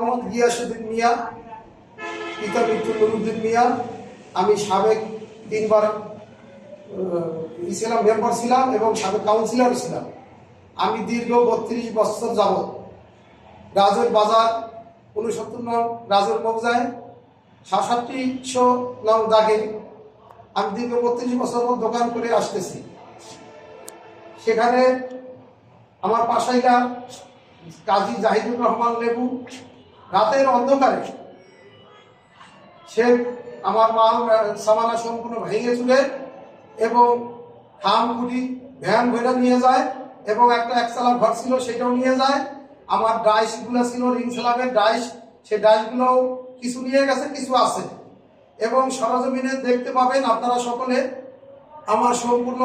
মোহাম্মদ গিয়াসুদ্দিন মিয়া পিতা মৃত্যু নুরুদ্দিন মিয়া আমি সাবেক তিনবার আহ, ই ছিলাম মেম্বার ছিলাম এবং সাবেক কাউন্সিলর ছিলাম। আমি দীর্ঘ বত্রিশ বছর যাবৎ রাজের বাজার উনসত্তর নং রাজের মৌজায় সাতষট্টিশো নং দাগে আমি দীর্ঘ বত্রিশ বছর দোকান করে আসতেছি। সেখানে আমার পাশাইলা কাজী জাহিদুর রহমান লেবু রাতের অন্ধকারে সে আমার মাল সামানা সম্পূর্ণ ভেঙে চুলে এবং খাম খুঁটি, ভ্যান ভরে নিয়ে যায় এবং একটা একতলা ঘর ছিল সেটাও নিয়ে যায়। আমার ডাইসগুলো ছিল রিং ডাইস সেই ডাইসগুলো কিছু নিয়ে গেছে, কিছু আছে। এবং সরজমিনে দেখতে পাবেন আপনারা সকলে আমার সম্পূর্ণ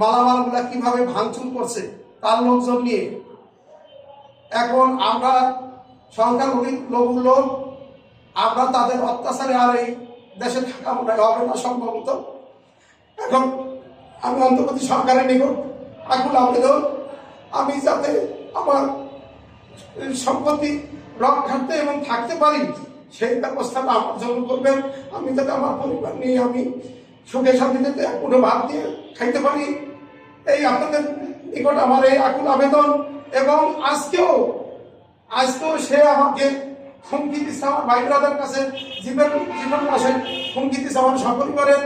মালামালগুলা কীভাবে ভাঙচুর করছে, তার লোকজন নিয়ে। এখন আমরা সংখ্যালঘু লঘু লোক আমরা তাদের অত্যাচারে আর এই দেশে থাকা মনে হবে না সম্ভবত। এখন আমি অন্তর্বর্তী সরকারের নিকট আকুল আবেদন, আমি যাতে আমার সম্পত্তি রক্ষার্থে এবং থাকতে পারি, সেই ব্যবস্থাটা আমার জন্য করবেন, আমি যাতে আমার পরিবার নিয়ে আমি সুখে শান্তিতে কোনো ভাত দিয়ে খাইতে পারি, এই আপনাদের নিকট আমার এই আকুল আবেদন। এবং আজকেও আজকেও সে আমাকে হুমকি দিচ্ছে, আমার ভাই ব্রাদার কাছে জীবন জীবন মাসে হুমকি দিচ্ছে, আমার সপরিবারের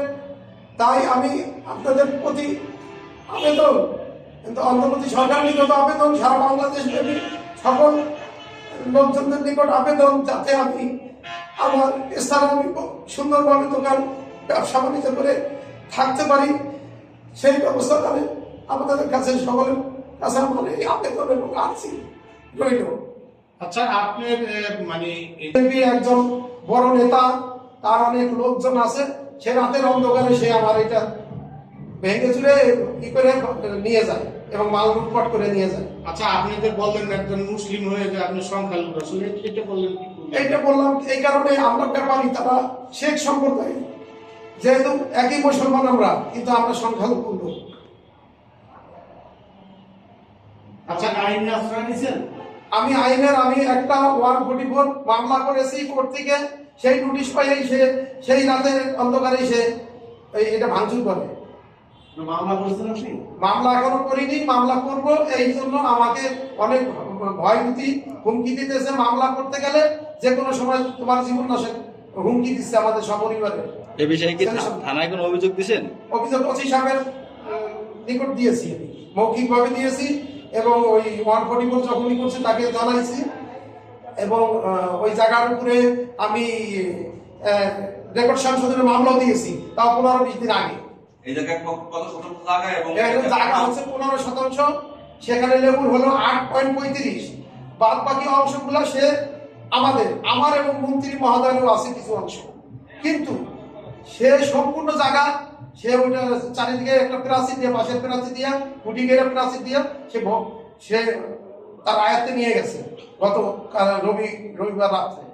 তাই আমি আপনাদের প্রতি আবেদন, কিন্তু অন্তর্বর্তী সরকার নিকট আবেদন, সারা বাংলাদেশ ব্যাপী সকল লোকজনদের নিকট আবেদন, যাতে আমি আমার স্থানে আমি সুন্দরভাবে দোকান, ব্যবসা বাণিজ্য করে থাকতে পারি। সেই ব্যবস্থা করে আমাদের কাছে সকলের কাছে আমার এই আবেদন এবং আর্জি রইল। আচ্ছা আপনার মানে একজন বড় নেতা তার অনেক লোকজন আছে সে রাতের অন্ধকারে সে আমার এটা ভেঙে চুরে কি করে নিয়ে যায় এবং মাল লুটপাট করে নিয়ে যায়। আচ্ছা আপনি যে বললেন একজন মুসলিম হয়ে যে আপনি সংখ্যালঘু আসলে এটা বললেন এইটা বললাম এই কারণে আমরা ব্যাপারী তারা শেখ সম্প্রদায়। যেহেতু একই মুসলমান আমরা কিন্তু আমরা সংখ্যালঘু লোক। আচ্ছা আইন আশ্রয় নিছেন আমি আইনের আমি একটা ওয়ান ফোর্টি ফোর মামলা করেছি কোর্ট থেকে সেই নোটিশ পাই সে সেই রাতে অন্ধকারে সে এই- এটা ভাঙচুর করে। মামলা করছেন আপনি? মামলা এখনও করিনি মামলা করব এই জন্য আমাকে অনেক ভয় ভীতি হুমকি দিতেছে মামলা করতে গেলে যে কোনো সময় তোমার জীবন নাশের হুমকি দিচ্ছে আমাদের সপরিবারে। এ বিষয়ে কি থানায় কোনো অভিযোগ দিছেন? অভিযোগ ওসি সাহেবের নিকট দিয়েছি মৌখিকভাবে দিয়েছি। এবং ওই ওয়ান ফোর্টি ফোর যখনই করছে তাকে জানাইছি। এবং ওই জায়গার উপরে আমি রেকর্ড সংশোধনের মামলাও দিয়েছি। তাও পনেরো বিশ দিন আগে। এই জায়গায় কত কত শতাংশ জায়গা এবং জায়গা হচ্ছে পনেরো শতাংশ। সেখানে লেবুর হলো আট পয়েন্ট পঁয়ত্রিশ। বাদ বাকি অংশগুলো সে আমাদের আমার এবং মন্ত্রী মহোদয়েরও আছে কিছু অংশ। কিন্তু সে সম্পূর্ণ জায়গা সে ওটা চারিদিকে একটা প্রাচীর দিয়ে, পাশের প্রাচীর দিয়া কুটি গেড়ে প্রাচীর দিয়া সে সে তার আয়াতে নিয়ে গেছে গত রবি রবিবার রাত্রে।